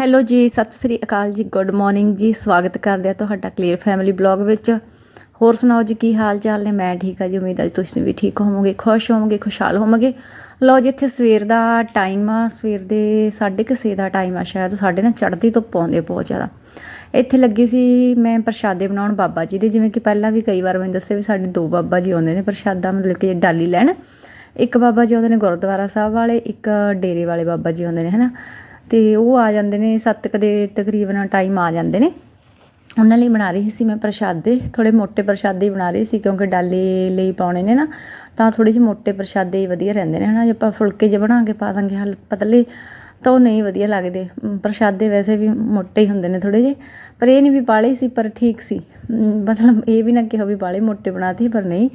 Hello ਜੀ, ਸਤਿ ਸ੍ਰੀ ਅਕਾਲ ਜੀ, good morning ਜੀ, ਸਵਾਗਤ ਕਰਦੇ ਆ ਤੁਹਾਡਾ ਕਲੀਅਰ ਫੈਮਿਲੀ ਬਲੌਗ ਵਿੱਚ। ਹੋਰ ਸੁਣਾਓ ਜੀ, ਕੀ ਹਾਲ ਚਾਲ ਨੇ? ਮੈਂ ਠੀਕ ਆ ਜੀ, ਉਮੀਦ ਹੈ ਤੁਸੀਂ ਵੀ ਠੀਕ ਹੋਵੋਗੇ, ਖੁਸ਼ ਹੋਵੋਗੇ, ਖੁਸ਼ਹਾਲ ਹੋਵੋਗੇ। ਲਓ ਜੀ, ਇੱਥੇ ਸਵੇਰ ਦਾ ਟਾਈਮ ਆ, ਸਵੇਰ ਦੇ 6:30 ਦਾ ਟਾਈਮ ਆ ਸ਼ਾਇਦ, ਸਾਡੇ ਨਾ ਚੜ੍ਹਦੀ ਧੁੱਪ ਆਉਂਦੀ ਬਹੁਤ ਜ਼ਿਆਦਾ। ਇੱਥੇ ਲੱਗੀ ਸੀ ਮੈਂ ਪ੍ਰਸ਼ਾਦੇ ਬਣਾਉਣ ਬਾਬਾ ਜੀ ਦੇ, ਜਿਵੇਂ ਕਿ ਪਹਿਲਾਂ ਵੀ ਕਈ ਵਾਰ ਮੈਂ ਦੱਸਿਆ ਵੀ ਸਾਡੇ ਦੋ ਬਾਬਾ ਜੀ ਆਉਂਦੇ ਨੇ ਪ੍ਰਸ਼ਾਦਾ, ਮਤਲਬ ਕਿ ਡਾਲੀ ਲੈਣ। ਇੱਕ ਬਾਬਾ ਜੀ ਆਉਂਦੇ ਨੇ ਗੁਰਦੁਆਰਾ ਸਾਹਿਬ ਵਾਲੇ, ਇੱਕ ਡੇਰੇ ਵਾਲੇ ਬਾਬਾ ਜੀ ਆਉਂਦੇ ਨੇ, ਹਨਾ? ਤੇ ਉਹ ਆ ਜਾਂਦੇ ਨੇ 7 ਕ ਦੇ ਤਕਰੀਬਨ ਟਾਈਮ ਆ ਜਾਂਦੇ ਨੇ। ਉਹਨਾਂ ਲਈ ਬਣਾ ਰਹੀ ਸੀ ਮੈਂ ਪ੍ਰਸ਼ਾਦੇ ਥੋੜੇ ਮੋٹے ਪ੍ਰਸ਼ਾਦੇ ਬਣਾ ਰਹੀ ਸੀ ਕਿਉਂਕਿ ਡਾਲੇ ਲਈ ਪਾਉਣੇ ਨੇ ਨਾ, ਤਾਂ ਥੋੜੇ ਜਿਹੇ ਮੋٹے ਪ੍ਰਸ਼ਾਦੇ ਹੀ ਵਧੀਆ ਰਹਿੰਦੇ ਨੇ, ਹਨਾ। ਜੇ ਆਪਾਂ ਫੁਲਕੇ ਜੇ ਬਣਾ ਕੇ ਪਾ ਦਾਂਗੇ ਹਲ ਪਤਲੇ, ਤਾਂ ਉਹ ਨਹੀਂ ਵਧੀਆ ਲੱਗਦੇ। ਪ੍ਰਸ਼ਾਦੇ ਵੈਸੇ ਵੀ ਮੋٹੇ ਹੀ ਹੁੰਦੇ ਨੇ ਥੋੜੇ ਜਿਹੇ, ਪਰ ਇਹ ਨਹੀਂ ਵੀ ਬਾਲੇ ਸੀ, ਪਰ ਠੀਕ ਸੀ। ਮਤਲਬ ਇਹ ਵੀ ਨਾ ਕਿਹਾ ਵੀ ਬਾਲੇ ਮੋٹੇ ਬਣਾਤੇ, ਪਰ ਨਹੀਂ।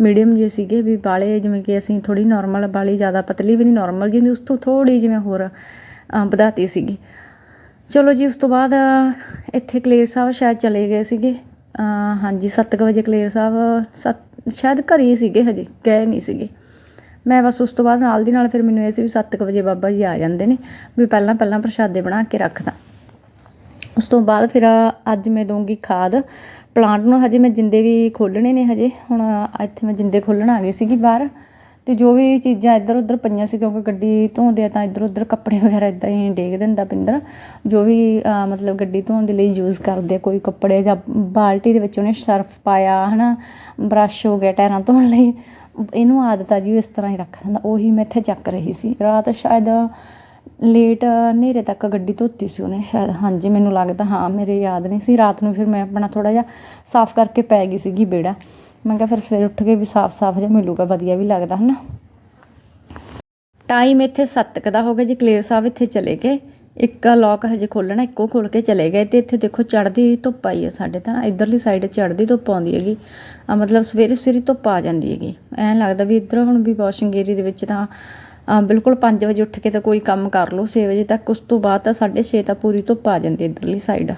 ਮੀਡੀਅਮ ਜੇ ਸੀਗੇ ਵੀ ਬਾਲੇ, ਜਿਵੇਂ ਕਿ ਅਸੀਂ ਥੋੜੀ ਨਾਰਮਲ ਬਾਲੀ, ਜ਼ਿਆਦਾ ਪਤਲੀ ਵੀ ਨਹੀਂ ਨਾਰਮਲ ਜਿਹੀ ਉਸ ਤੋਂ ਥੋੜੀ ਜਿਵੇਂ ਹੋਰ ਵਧਾਤੀ ਸੀਗੀ। ਚਲੋ ਜੀ ਉਸ ਤੋਂ ਬਾਅਦ ਇੱਥੇ ਕਲੇਰ ਸਾਹਿਬ ਸ਼ਾਇਦ ਚਲੇ ਗਏ ਸੀਗੇ। ਅ, ਹਾਂਜੀ 7 ਵਜੇ ਕਲੇਰ ਸਾਹਿਬ ਸੱਤ ਸ਼ਾਇਦ ਘਰੇ ਹੀ ਸੀਗੇ ਹਜੇ ਗਏ ਨਹੀਂ ਸੀਗੇ। ਮੈਂ ਬਸ ਉਸ ਤੋਂ ਬਾਅਦ ਨਾਲ ਦੀ ਨਾਲ ਫਿਰ ਮੈਨੂੰ ਇਹ ਸੀ ਵੀ 7 ਵਜੇ ਬਾਬਾ ਜੀ ਆ ਜਾਂਦੇ ਨੇ ਵੀ ਪਹਿਲਾਂ ਪਹਿਲਾਂ ਪ੍ਰਸ਼ਾਦੇ ਬਣਾ ਕੇ ਰੱਖਦਾ। ਉਸ ਤੋਂ ਬਾਅਦ ਫਿਰ ਅੱਜ ਮੈਂ ਦਊਂਗੀ ਖਾਦ। ਪਲਾਂਟ ਨੂੰ ਹਜੇ ਮੈਂ ਜਿੰਦੇ ਵੀ ਖੋਲਣੇ ਨੇ ਹਜੇ। ਹੁਣ ਇੱਥੇ ਮੈਂ ਜਿੰਦੇ ਖੋਲਣ ਆ ਗਈ ਸੀਗੀ ਬਾਹਰ। ਅਤੇ ਜੋ ਵੀ ਚੀਜ਼ਾਂ ਇੱਧਰ ਉੱਧਰ ਪਈਆਂ ਸੀ, ਕਿਉਂਕਿ ਗੱਡੀ ਧੋਂਦੇ ਆ ਤਾਂ ਇੱਧਰ ਉੱਧਰ ਕੱਪੜੇ ਵਗੈਰਾ ਇੱਦਾਂ ਹੀ ਡੇਗ ਦਿੰਦਾ ਪਿੰਦਰ। ਜੋ ਵੀ ਮਤਲਬ ਗੱਡੀ ਧੋਣ ਦੇ ਲਈ ਯੂਜ਼ ਕਰਦੇ ਕੋਈ ਕੱਪੜੇ ਜਾਂ ਬਾਲਟੀ ਦੇ ਵਿੱਚ ਉਹਨੇ ਸਰਫ ਪਾਇਆ ਹੈ ਨਾ ਬਰਸ਼ ਹੋ ਗਿਆ, ਟਾਇਰਾਂ ਧੋਣ ਲਈ, ਇਹਨੂੰ ਆਦਤ ਆ ਜੀ ਇਸ ਤਰ੍ਹਾਂ ਹੀ ਰੱਖ ਦਿੰਦਾ। ਉਹੀ ਮੈਂ ਇੱਥੇ ਚੱਕ ਰਹੀ ਸੀ। ਰਾਤ ਸ਼ਾਇਦ ਲੇਟ ਹਨੇਰੇ ਤੱਕ ਗੱਡੀ ਧੋਤੀ ਸੀ ਉਹਨੇ ਸ਼ਾਇਦ। ਹਾਂਜੀ, ਮੈਨੂੰ ਲੱਗਦਾ, ਹਾਂ, ਮੇਰੇ ਯਾਦ ਨਹੀਂ ਸੀ। ਰਾਤ ਨੂੰ ਫਿਰ ਮੈਂ ਆਪਣਾ ਥੋੜਾ ਜਿਹਾ ਸਾਫ਼ ਕਰਕੇ ਪੈ ਗਈ ਸੀਗੀ ਬੇੜਾ। ਮੈਂ ਕਿਹਾ ਫਿਰ ਸਵੇਰੇ ਉੱਠ ਕੇ ਵੀ ਸਾਫ਼-ਸਾਫ਼ ਜਿਹਾ ਮਿਲੂਗਾ, ਵਧੀਆ ਵੀ ਲੱਗਦਾ, ਹਨਾ? ਟਾਈਮ ਇੱਥੇ 7 ਕੁ ਦਾ ਹੋ ਗਿਆ ਜੀ ਕਲੀਅਰ ਸਾਹਿਬ ਇੱਥੇ ਚਲੇ ਗਏ। ਇੱਕ ਲੋਕ ਹਜੇ ਖੋਲਣਾ ਇੱਕੋ ਖੋਲ ਕੇ ਚਲੇ ਗਏ ਤੇ ਇੱਥੇ ਦੇਖੋ ਚੜ੍ਹਦੀ ਧੁੱਪ ਆਈ ਹੈ ਸਾਡੇ ਤਾਂ, ਇਧਰਲੀ ਸਾਈਡ ਚੜ੍ਹਦੀ ਧੁੱਪ ਆਉਂਦੀ ਹੈਗੀ। ਆ ਮਤਲਬ ਸਵੇਰੇ ਸਵੇਰੇ ਧੁੱਪ ਆ ਜਾਂਦੀ ਹੈਗੀ। ਐਂ ਲੱਗਦਾ ਵੀ ਇੱਧਰ ਹੁਣ ਵੀ ਵਾਸ਼ਿੰਗ ਏਰੀਆ ਦੇ ਵਿੱਚ ਤਾਂ ਬਿਲਕੁਲ 5 ਵਜੇ ਉੱਠ ਕੇ ਤਾਂ ਕੋਈ ਕੰਮ ਕਰ ਲਓ 6 ਵਜੇ ਤੱਕ, ਉਸ ਤੋਂ ਬਾਅਦ ਤਾਂ 6:30 ਤਾਂ ਪੂਰੀ ਧੁੱਪ ਆ ਜਾਂਦੀ ਹੈ ਇੱਧਰਲੀ ਸਾਈਡ